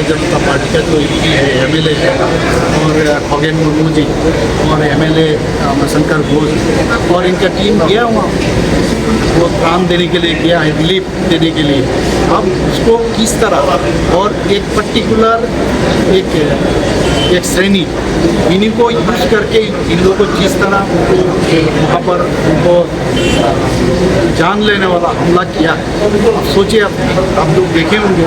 Bharatiya Janata party का जो M है एम है। और खोगेन मुर्मू जी और एम एल शंकर घोष और इनका टीम गया हुआ वो काम देने के लिए गया है रिलीफ देने के लिए। अब उसको किस तरह? और एक पर्टिकुलर एक एक श्रेणी। इन्हीं को यूज़ करके इन लोगों को जिस तरह उनको वहाँ पर उनको जान लेने वाला हमला किया है अब सोचिए, आप आप लोग देखे होंगे।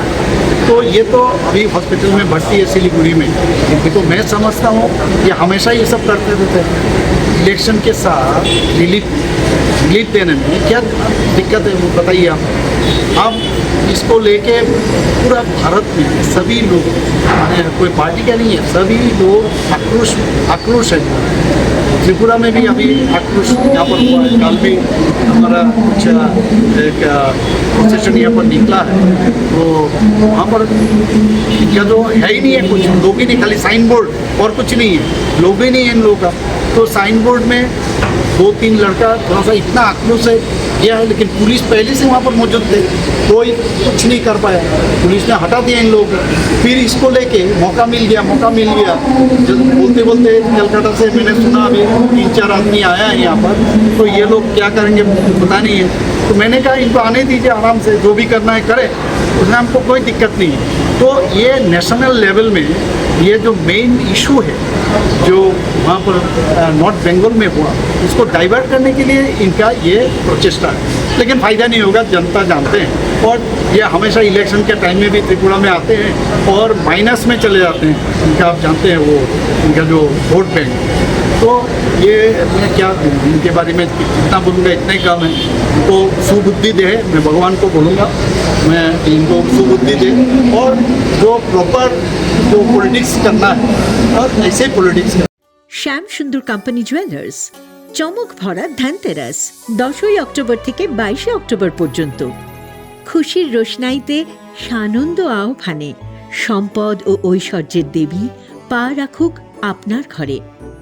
तो ये तो अभी हॉस्पिटल में भर्ती है सिलीगुड़ी में। ये तो मैं समझता हूँ कि हमेशा ये सब करते रहते हैं। इलेक्शन के साथ रिलीफ रिलीफ देने में क्या दिक्कत है, वो बताइए आप। अब इसको लेके पूरा भारत में सभी लोग कोई पार्टी का नहीं है, सभी लोग आक्रोश आक्रोश है। त्रिपुरा में भी अभी आक्रोश यहाँ पर हुआ है। कल भी हमारा कुछ, एक प्रोसेशन यहाँ पर निकला है। तो वहाँ पर क्या जो है ही नहीं है कुछ। लोग ही नहीं, खाली साइन बोर्ड और कुछ नहीं है। लोग ही नहीं है इन लोगों का। तो साइन बोर्ड में दो तीन लड़का थोड़ा सा इतना आक्रोश है किया है, लेकिन पुलिस पहले से वहाँ पर मौजूद थे। कोई कुछ नहीं कर पाया। पुलिस ने हटा दिया इन लोगों फिर इसको लेके मौका मिल गया, मौका मिल गया। जब बोलते बोलते कलकत्ता से मैंने सुना, अभी तीन चार आदमी आया है यहाँ पर तो ये लोग क्या करेंगे पता नहीं है। तो मैंने कहा, इनको आने दीजिए आराम से, जो भी करना है करे, उसमें हमको कोई दिक्कत नहीं है। तो ये नेशनल लेवल में ये जो मेन इशू है, जो वहाँ पर नॉर्थ बंगाल में हुआ, इसको डाइवर्ट करने के लिए इनका ये प्रोचेस्टा है। लेकिन फ़ायदा नहीं होगा, जनता जानते हैं। और ये हमेशा इलेक्शन के टाइम में भी त्रिपुरा में आते हैं और माइनस में चले जाते हैं। इनका आप जानते हैं वो, इनका जो वोट बैंक तो ये मैं क्या इनके बारे में जितना बोलूँगा इतना ही कम है तो सुबुद्धि दे मैं भगवान को बोलूँगा मैं इनको सुबुद्धि दे और जो प्रॉपर जो पॉलिटिक्स करना है और ऐसे पॉलिटिक्स শ্যাম সুন্দর কোম্পানি জুয়েলার্স চমক ভরা ধ্যানতেরাস দশই অক্টোবর থেকে বাইশে অক্টোবর পর্যন্ত খুশির রোশনাইতে সানন্দ আহ্বানে সম্পদ ও ঐশ্বর্যের দেবী পা রাখুক আপনার ঘরে